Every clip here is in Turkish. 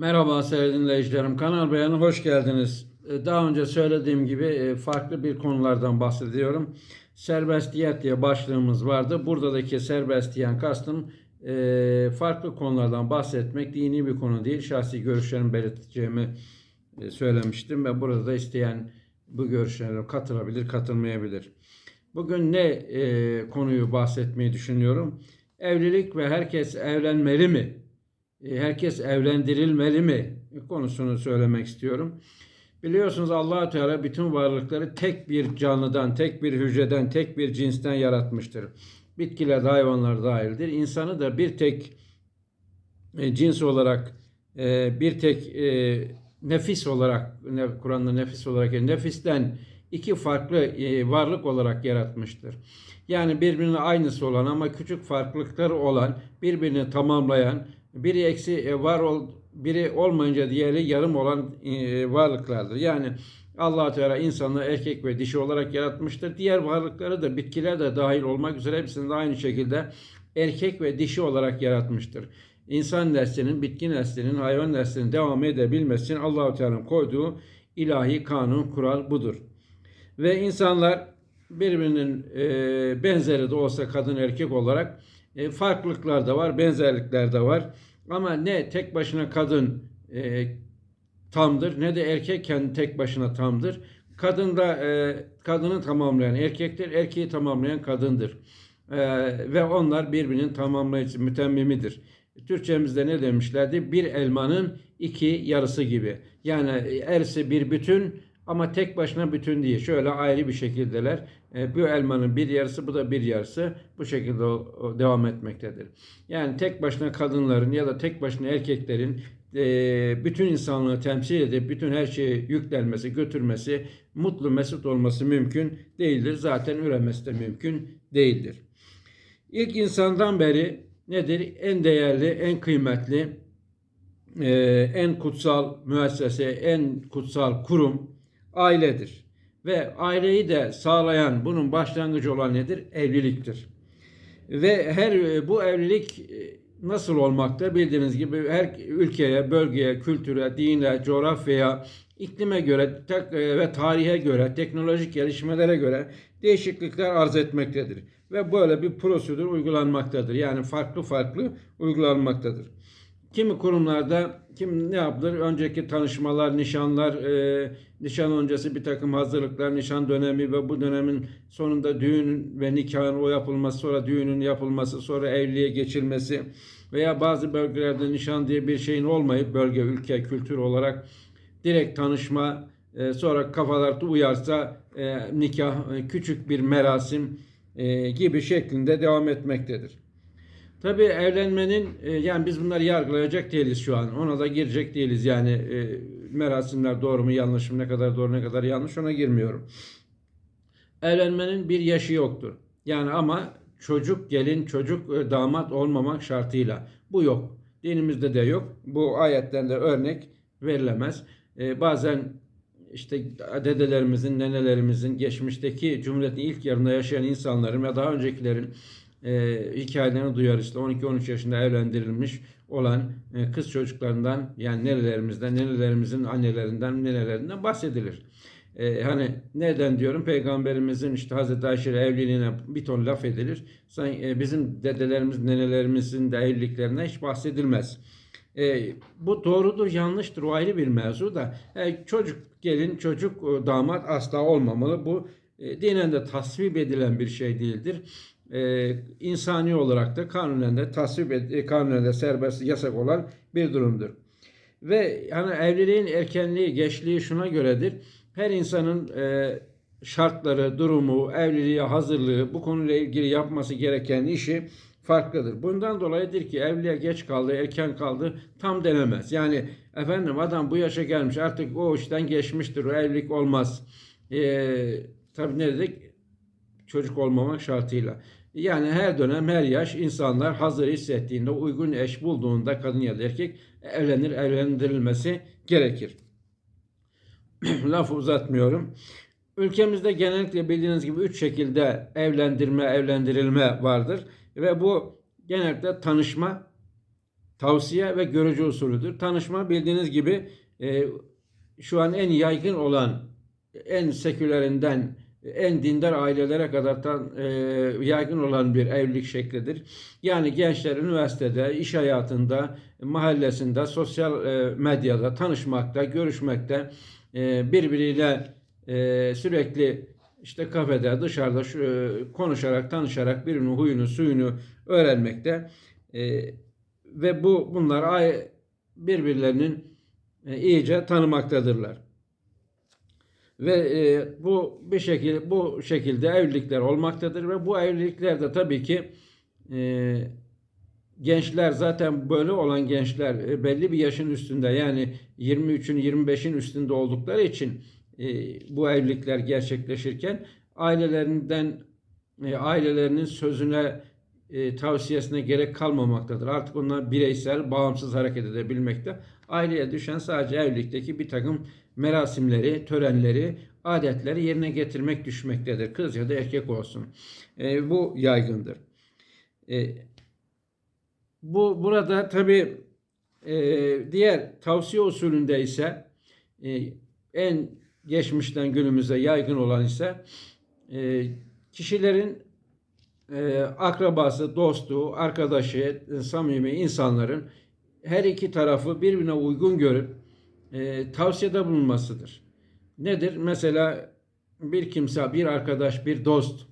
Merhaba sevgili dinleyicilerim. Kanal Beyanı hoş geldiniz. Ee, Daha önce söylediğim gibi e, farklı bir konulardan bahsediyorum. Serbestiyet diye başlığımız vardı. Buradaki serbestiyen kastım e, farklı konulardan bahsetmek dini bir konu değil. Şahsi görüşlerimi belirteceğimi e, söylemiştim ve burada da isteyen bu görüşlere katılabilir, katılmayabilir. Bugün ne e, konuyu bahsetmeyi düşünüyorum? Evlilik ve herkes evlenmeli mi? E, herkes evlendirilmeli mi konusunu söylemek istiyorum. Biliyorsunuz allah Teala bütün varlıkları tek bir canlıdan, tek bir hücreden, tek bir cinsten yaratmıştır. Bitkiler hayvanlar dahildir. İnsanı da bir tek e, cins olarak, e, bir tek nefis olarak, Kur'an'da nefis olarak, nefisten iki farklı varlık olarak yaratmıştır. Yani birbirine aynısı olan ama küçük farklılıkları olan, birbirini tamamlayan, biri eksi e, var ol, biri olmayınca diğeri yarım olan e, varlıklardır. Yani allah Teala insanı erkek ve dişi olarak yaratmıştır. Diğer varlıkları da bitkiler de dahil olmak üzere hepsini de aynı şekilde erkek ve dişi olarak yaratmıştır. İnsan neslinin, bitki neslinin, hayvan neslinin devam edebilmesi için allah Teala'nın koyduğu ilahi kanun, kural budur. Ve insanlar birbirinin e, benzeri de olsa kadın erkek olarak e, farklılıklar da var, benzerlikler de var. Ama ne tek başına kadın e, tamdır ne de erkek kendi tek başına tamdır. Kadın da e, kadını tamamlayan erkektir, erkeği tamamlayan kadındır. E, ve onlar birbirinin tamamlayıcı, mütemmimidir. Türkçemizde ne demişlerdi? Bir elmanın iki yarısı gibi. Yani erisi bir bütün ama tek başına bütün değil. Şöyle ayrı bir şekildeler. E, bu elmanın bir yarısı, bu da bir yarısı. Bu şekilde devam etmektedir. Yani tek başına kadınların ya da tek başına erkeklerin e, bütün insanlığı temsil edip bütün her şeyi yüklenmesi, götürmesi, mutlu mesut olması mümkün değildir. Zaten üremesi de mümkün değildir. İlk insandan beri nedir? En değerli, en kıymetli, e, en kutsal müessese, en kutsal kurum ailedir. Ve aileyi de sağlayan, bunun başlangıcı olan nedir? Evliliktir. Ve her bu evlilik e, nasıl olmakta? Bildiğiniz gibi her ülkeye, bölgeye, kültüre, dine, coğrafyaya, iklime göre e, ve tarihe göre, teknolojik gelişmelere göre değişiklikler arz etmektedir. Ve böyle bir prosedür uygulanmaktadır. Yani farklı farklı uygulanmaktadır. Kimi kurumlarda kim ne yapılır? Önceki tanışmalar, nişanlar, e, nişan öncesi bir takım hazırlıklar, nişan dönemi ve bu dönemin sonunda düğün ve nikahın o yapılması, sonra düğünün yapılması, sonra evliliğe geçilmesi veya bazı bölgelerde nişan diye bir şeyin olmayıp bölge, ülke, kültür olarak direkt tanışma, e, sonra kafalar uyarsa e, nikah, e, küçük bir merasim e, gibi şeklinde devam etmektedir. Tabii evlenmenin e, yani biz bunları yargılayacak değiliz şu an. Ona da girecek değiliz. Yani e, merasimler doğru mu yanlış mı ne kadar doğru ne kadar yanlış ona girmiyorum. Evlenmenin bir yaşı yoktur. Yani ama çocuk gelin çocuk e, damat olmamak şartıyla. Bu yok. Dinimizde de yok. Bu ayetten de örnek verilemez. Bazen işte dedelerimizin, nenelerimizin, geçmişteki Cumhuriyet'in ilk yarında yaşayan insanların ve daha öncekilerin e, hikayelerini duyar işte 12-13 yaşında evlendirilmiş olan e, kız çocuklarından yani nerelerimizden, nenelerimizin annelerinden, nenelerinden bahsedilir. E, hani neden diyorum peygamberimizin işte Hazreti Ayşe evliliğine bir ton laf edilir. Sen, e, bizim dedelerimiz, nenelerimizin de evliliklerinden hiç bahsedilmez. E, bu doğrudur, yanlıştır. O ayrı bir mevzu da. E, çocuk gelin, çocuk e, damat asla olmamalı. Bu e, dinen de tasvip edilen bir şey değildir. E, insani olarak da kanunen de tasvip ed- e, kanunen de serbest yasak olan bir durumdur. Ve hani evliliğin erkenliği, geçliği şuna göredir. Her insanın e, şartları, durumu, evliliğe hazırlığı, bu konuyla ilgili yapması gereken işi farklıdır. Bundan dolayıdır ki evliliğe geç kaldı, erken kaldı tam denemez. Yani efendim adam bu yaşa gelmiş artık o işten geçmiştir, o evlilik olmaz. E, tabii ne dedik? Çocuk olmamak şartıyla. Yani her dönem, her yaş insanlar hazır hissettiğinde, uygun eş bulduğunda kadın ya da erkek evlenir, evlendirilmesi gerekir. Lafı uzatmıyorum. Ülkemizde genellikle bildiğiniz gibi üç şekilde evlendirme, evlendirilme vardır. Ve bu genellikle tanışma, tavsiye ve görücü usulüdür. Tanışma bildiğiniz gibi e, şu an en yaygın olan, en sekülerinden, en dindar ailelere kadar tan, e, yaygın olan bir evlilik şeklidir. Yani gençler üniversitede, iş hayatında, mahallesinde, sosyal e, medyada tanışmakta, görüşmekte, e, birbiriyle e, sürekli işte kafede, dışarıda şu, e, konuşarak, tanışarak birbirinin huyunu, suyunu öğrenmekte. E, ve bu bunlar birbirlerinin e, iyice tanımaktadırlar. Ve e, bu bir şekilde bu şekilde evlilikler olmaktadır ve bu evliliklerde tabii ki e, gençler zaten böyle olan gençler e, belli bir yaşın üstünde yani 23'ün 25'in üstünde oldukları için e, bu evlilikler gerçekleşirken ailelerinden e, ailelerinin sözüne e, tavsiyesine gerek kalmamaktadır. Artık onlar bireysel, bağımsız hareket edebilmekte. Aileye düşen sadece evlilikteki bir takım merasimleri, törenleri, adetleri yerine getirmek düşmektedir. Kız ya da erkek olsun. E, bu yaygındır. E, bu burada tabi e, diğer tavsiye usulünde ise e, en geçmişten günümüze yaygın olan ise e, kişilerin e, akrabası, dostu, arkadaşı, samimi insanların her iki tarafı birbirine uygun görüp e, tavsiyede bulunmasıdır. Nedir? Mesela bir kimse, bir arkadaş, bir dost,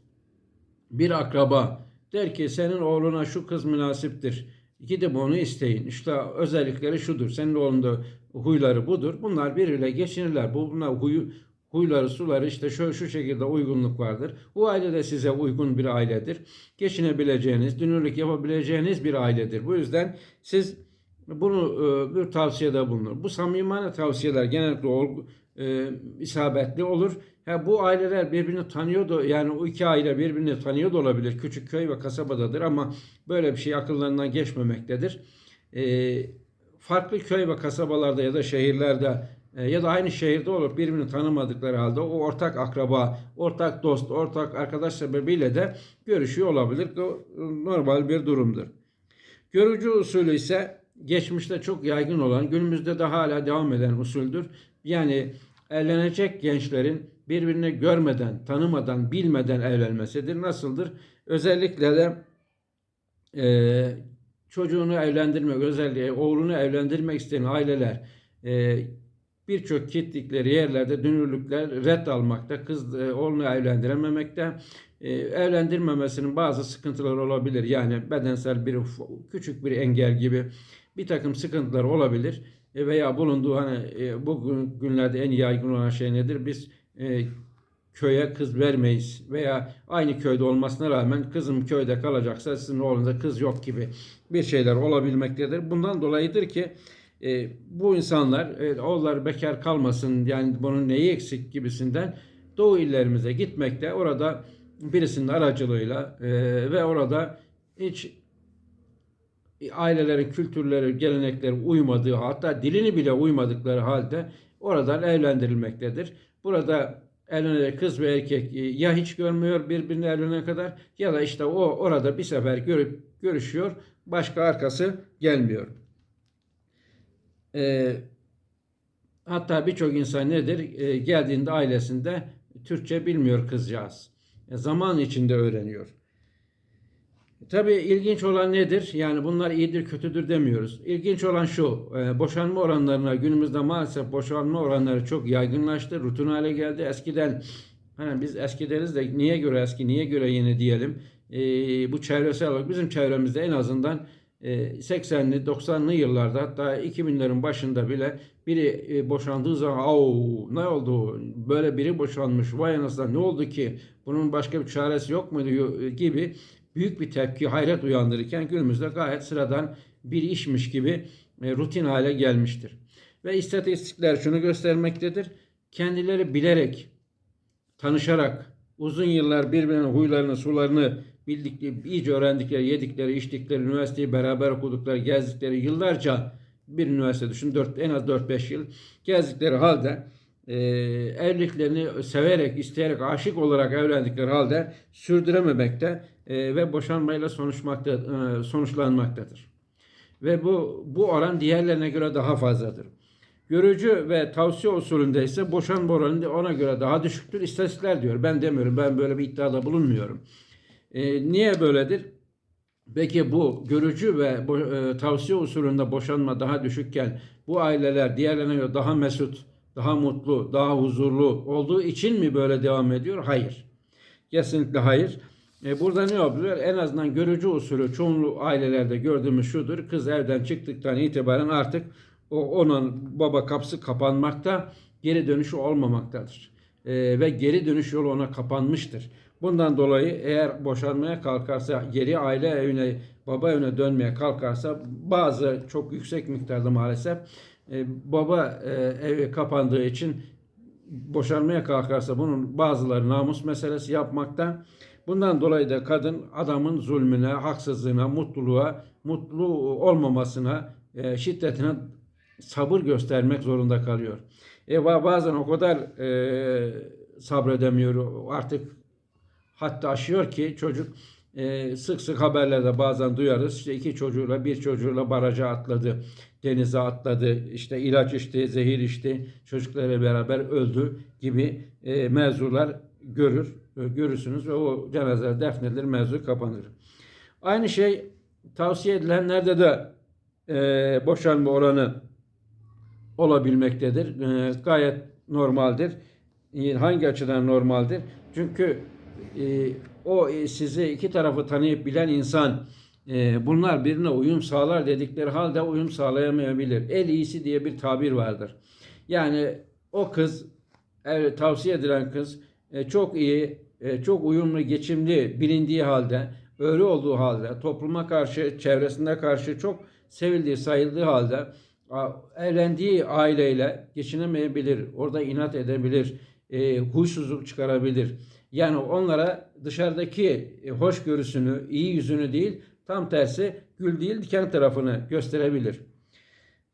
bir akraba der ki senin oğluna şu kız münasiptir. Gidip onu isteyin. İşte özellikleri şudur. Senin oğlunda huyları budur. Bunlar birbirine geçinirler. Bu bunlar huyu, huyları, suları işte şu, şu şekilde uygunluk vardır. Bu aile de size uygun bir ailedir. Geçinebileceğiniz, dünürlük yapabileceğiniz bir ailedir. Bu yüzden siz bunu e, bir tavsiyede bulunur. Bu samimane tavsiyeler genellikle ol, e, isabetli olur. Ha, bu aileler birbirini tanıyordu. Yani o iki aile birbirini tanıyor da olabilir. Küçük köy ve kasabadadır ama böyle bir şey akıllarından geçmemektedir. E, farklı köy ve kasabalarda ya da şehirlerde e, ya da aynı şehirde olup birbirini tanımadıkları halde o ortak akraba, ortak dost, ortak arkadaş sebebiyle de görüşüyor olabilir. Normal bir durumdur. Görücü usulü ise geçmişte çok yaygın olan, günümüzde de hala devam eden usuldür. Yani evlenecek gençlerin birbirini görmeden, tanımadan, bilmeden evlenmesidir. Nasıldır? Özellikle de e, çocuğunu evlendirmek, özellikle oğlunu evlendirmek isteyen aileler e, birçok gittikleri yerlerde dünürlükler red almakta, kız e, oğlunu evlendirememekte. E, evlendirmemesinin bazı sıkıntıları olabilir. Yani bedensel bir küçük bir engel gibi bir takım sıkıntılar olabilir. E, veya bulunduğu hani e, bu günlerde en yaygın olan şey nedir? Biz e, köye kız vermeyiz veya aynı köyde olmasına rağmen kızım köyde kalacaksa sizin oğlunuzda kız yok gibi bir şeyler olabilmektedir. Bundan dolayıdır ki e, bu insanlar e, oğulları bekar kalmasın yani bunun neyi eksik gibisinden doğu illerimize gitmekte orada birisinin aracılığıyla e, ve orada hiç ailelerin kültürleri, gelenekleri uymadığı hatta dilini bile uymadıkları halde oradan evlendirilmektedir. Burada evlenecek kız ve erkek e, ya hiç görmüyor birbirini evlenene kadar ya da işte o orada bir sefer görüp görüşüyor başka arkası gelmiyor. E, hatta birçok insan nedir? E, geldiğinde ailesinde Türkçe bilmiyor kızcağız. E, zaman içinde öğreniyor. Tabii ilginç olan nedir? Yani bunlar iyidir kötüdür demiyoruz. İlginç olan şu, e, boşanma oranlarına günümüzde maalesef boşanma oranları çok yaygınlaştı, rutin hale geldi. Eskiden hani biz eski deriz de niye göre eski, niye göre yeni diyelim. E, bu çevresel olarak bizim çevremizde en azından 80'li e, 90'lı yıllarda hatta 2000'lerin başında bile biri boşandığı zaman au ne oldu böyle biri boşanmış vay anasını ne oldu ki bunun başka bir çaresi yok muydu gibi büyük bir tepki hayret uyandırırken günümüzde gayet sıradan bir işmiş gibi e, rutin hale gelmiştir. Ve istatistikler şunu göstermektedir. Kendileri bilerek, tanışarak, uzun yıllar birbirinin huylarını, sularını bildikleri, iyice öğrendikleri, yedikleri, içtikleri, üniversiteyi beraber okudukları, gezdikleri yıllarca bir üniversite düşün, 4, en az 4-5 yıl gezdikleri halde e, evliliklerini severek, isteyerek, aşık olarak evlendikleri halde sürdürememekte ve boşanmayla sonuçmakta, e, sonuçlanmaktadır. ve bu bu oran diğerlerine göre daha fazladır. Görücü ve tavsiye usulünde ise boşanma oranı ona göre daha düşüktür. İstatistikler diyor. Ben demiyorum. Ben böyle bir iddiada bulunmuyorum. E, niye böyledir? Peki bu görücü ve e, tavsiye usulünde boşanma daha düşükken bu aileler diğerlerine göre daha mesut, daha mutlu, daha huzurlu olduğu için mi böyle devam ediyor? Hayır. Kesinlikle hayır. E, burada ne oluyor? En azından görücü usulü çoğunluğu ailelerde gördüğümüz şudur. Kız evden çıktıktan itibaren artık o onun baba kapısı kapanmakta, geri dönüşü olmamaktadır. E, ve geri dönüş yolu ona kapanmıştır. Bundan dolayı eğer boşanmaya kalkarsa, geri aile evine, baba evine dönmeye kalkarsa bazı çok yüksek miktarda maalesef e, baba e, evi kapandığı için boşanmaya kalkarsa bunun bazıları namus meselesi yapmakta. Bundan dolayı da kadın adamın zulmüne, haksızlığına, mutluluğa, mutlu olmamasına, e, şiddetine sabır göstermek zorunda kalıyor. E ba- bazen o kadar e, sabredemiyor artık hatta aşıyor ki çocuk e, sık sık haberlerde bazen duyarız. İşte iki çocuğuyla bir çocuğuyla baraja atladı, denize atladı, işte ilaç içti, zehir içti, çocuklarıyla beraber öldü gibi e, mevzular görür, görürsünüz ve o cenazeler defnedilir, mevzu kapanır. Aynı şey tavsiye edilenlerde de e, boşanma oranı olabilmektedir. E, gayet normaldir. E, hangi açıdan normaldir? Çünkü e, o e, sizi iki tarafı tanıyıp bilen insan e, bunlar birine uyum sağlar dedikleri halde uyum sağlayamayabilir. El iyisi diye bir tabir vardır. Yani o kız evet, tavsiye edilen kız e, çok iyi, e, çok uyumlu, geçimli bilindiği halde, öyle olduğu halde, topluma karşı, çevresinde karşı çok sevildiği, sayıldığı halde evlendiği aileyle geçinemeyebilir, orada inat edebilir, e, huysuzluk çıkarabilir. Yani onlara dışarıdaki e, hoşgörüsünü, iyi yüzünü değil, tam tersi gül değil diken tarafını gösterebilir.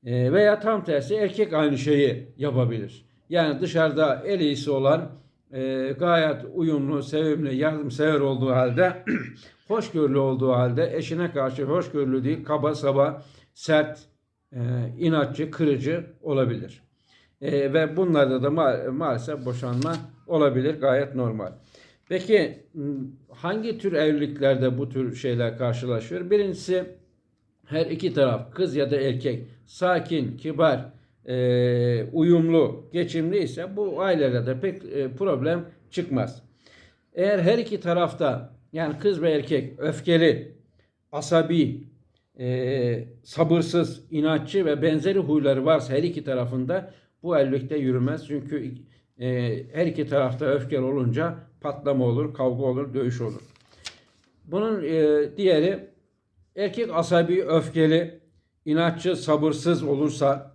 E, veya tam tersi erkek aynı şeyi yapabilir. Yani dışarıda el iyisi olan, e, gayet uyumlu, sevimli, yardımsever olduğu halde, hoşgörülü olduğu halde eşine karşı hoşgörülü değil, kaba saba, sert, e, inatçı, kırıcı olabilir. E, ve bunlarda da ma- maalesef boşanma olabilir gayet normal. Peki hangi tür evliliklerde bu tür şeyler karşılaşıyor? Birincisi her iki taraf kız ya da erkek sakin, kibar, e, uyumlu, geçimli ise bu ailelerde pek e, problem çıkmaz. Eğer her iki tarafta yani kız ve erkek öfkeli, asabi, e, sabırsız, inatçı ve benzeri huyları varsa her iki tarafında bu evlilikte yürümez. Çünkü e, her iki tarafta öfkeli olunca patlama olur, kavga olur, dövüş olur. Bunun e, diğeri erkek asabi, öfkeli, inatçı, sabırsız olursa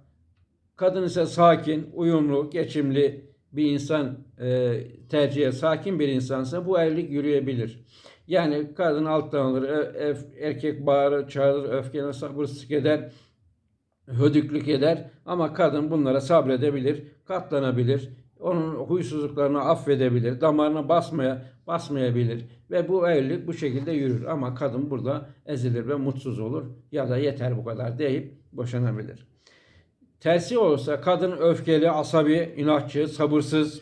kadın ise sakin, uyumlu, geçimli bir insan e, tercihe sakin bir insansa bu evlilik yürüyebilir. Yani kadın alttan alır, e- e- erkek bağırır, çağırır, öfkelenir, sabırsızlık eder, hödüklük eder ama kadın bunlara sabredebilir, katlanabilir. Onun huysuzluklarını affedebilir, damarına basmaya basmayabilir ve bu evlilik bu şekilde yürür. Ama kadın burada ezilir ve mutsuz olur ya da yeter bu kadar deyip boşanabilir. Tersi olursa kadın öfkeli, asabi, inatçı, sabırsız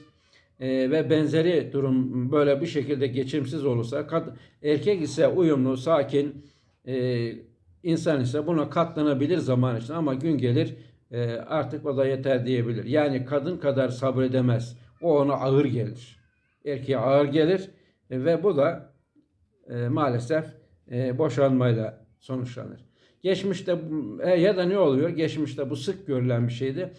e, ve benzeri durum böyle bir şekilde geçimsiz olursa kad, erkek ise uyumlu, sakin, e, insan ise buna katlanabilir zaman için ama gün gelir e, artık o da yeter diyebilir. Yani kadın kadar sabredemez. O ona ağır gelir. Erkeğe ağır gelir e, ve bu da e, maalesef e, boşanmayla sonuçlanır. Geçmişte e, ya da ne oluyor? Geçmişte bu sık görülen bir şeydi.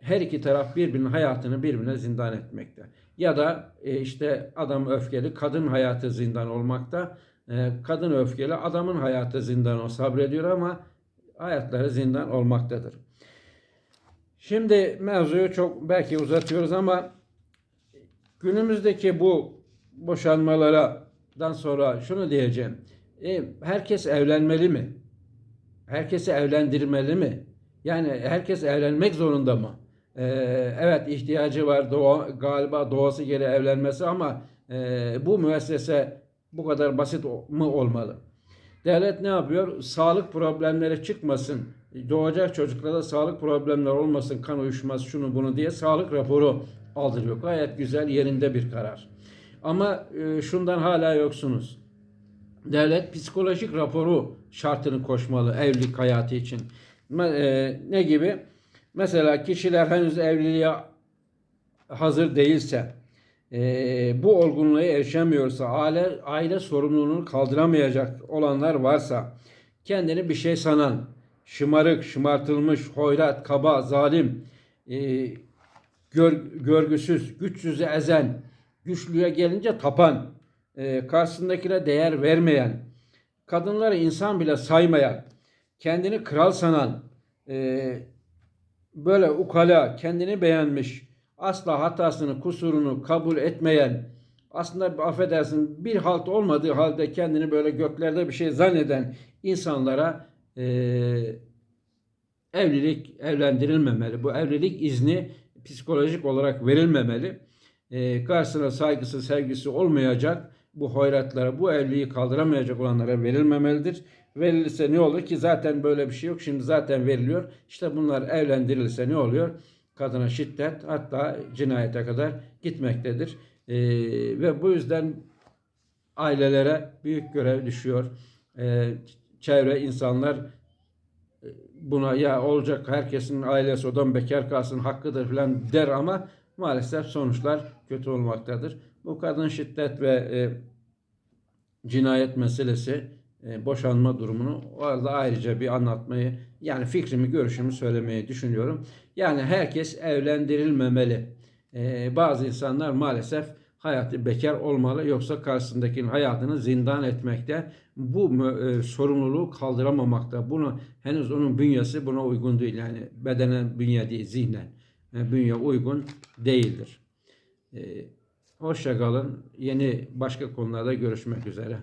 Her iki taraf birbirinin hayatını birbirine zindan etmekte. Ya da e, işte adam öfkeli, kadın hayatı zindan olmakta. E, kadın öfkeli, adamın hayatı zindan o sabrediyor ama hayatları zindan olmaktadır. Şimdi mevzuyu çok belki uzatıyoruz ama günümüzdeki bu boşanmalardan sonra şunu diyeceğim. E, herkes evlenmeli mi? Herkesi evlendirmeli mi? Yani herkes evlenmek zorunda mı? E, evet ihtiyacı var doğa, galiba doğası gereği evlenmesi ama e, bu müessese bu kadar basit mı olmalı? Devlet ne yapıyor? Sağlık problemleri çıkmasın. Doğacak çocuklarda sağlık problemleri olmasın, kan uyuşması şunu bunu diye sağlık raporu aldırıyor. Gayet güzel yerinde bir karar. Ama e, şundan hala yoksunuz. Devlet psikolojik raporu şartını koşmalı evlilik hayatı için. E, ne gibi? Mesela kişiler henüz evliliğe hazır değilse, e, bu olgunluğa erişemiyorsa, aile, aile sorumluluğunu kaldıramayacak olanlar varsa, kendini bir şey sanan, şımarık, şımartılmış, hoyrat, kaba, zalim, e, gör, görgüsüz, güçsüzü ezen, güçlüye gelince tapan, e, karşısındakine değer vermeyen, kadınları insan bile saymayan, kendini kral sanan, e, böyle ukala, kendini beğenmiş, asla hatasını, kusurunu kabul etmeyen, aslında affedersin bir halt olmadığı halde kendini böyle göklerde bir şey zanneden insanlara e, evlilik evlendirilmemeli. Bu evlilik izni psikolojik olarak verilmemeli. E, karşısına saygısı, sevgisi olmayacak bu hoyratlara, bu evliliği kaldıramayacak olanlara verilmemelidir. Verilirse ne olur ki zaten böyle bir şey yok. Şimdi zaten veriliyor. İşte bunlar evlendirilirse ne oluyor? Kadına şiddet hatta cinayete kadar gitmektedir. E, ve bu yüzden ailelere büyük görev düşüyor. E, çevre insanlar buna ya olacak herkesin ailesi odan bekar kalsın hakkıdır falan der ama maalesef sonuçlar kötü olmaktadır. Bu kadın şiddet ve e, cinayet meselesi e, boşanma durumunu orada ayrıca bir anlatmayı yani fikrimi görüşümü söylemeyi düşünüyorum. Yani herkes evlendirilmemeli. E, bazı insanlar maalesef hayatı bekar olmalı yoksa karşısındakinin hayatını zindan etmekte. Bu e, sorumluluğu kaldıramamakta. Bunu henüz onun bünyesi buna uygun değil. Yani bedenen bünye değil, zihnen e, bünye uygun değildir. E, hoşça kalın. Yeni başka konularda görüşmek üzere.